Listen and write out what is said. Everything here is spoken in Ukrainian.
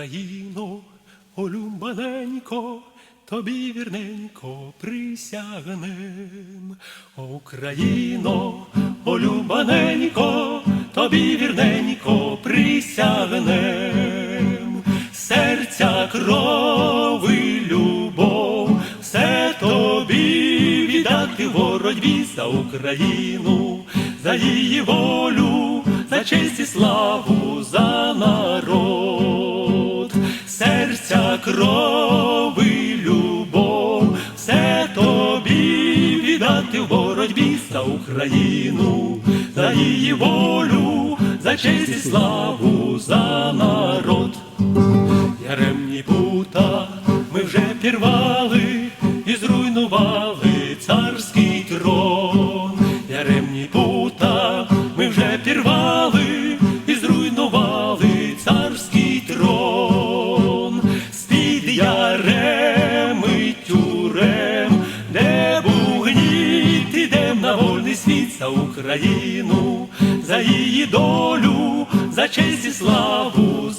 Україно, олюмбаненько, тобі вірненько присягнем. Україно, олюбаненько, тобі вірненько присягнем. Серця кров і любов, все тобі віддати боротьбі за Україну, за її волю, за честь і славу, за серця кров і любов, все тобі віддати в боротьбі за Україну, за її волю, за честь і славу, за народ. Яремні пута ми вже пірвали і зруйнували царський трон. Яремні пута ми вже пірвали за Україну, за її долю, за честь і славу,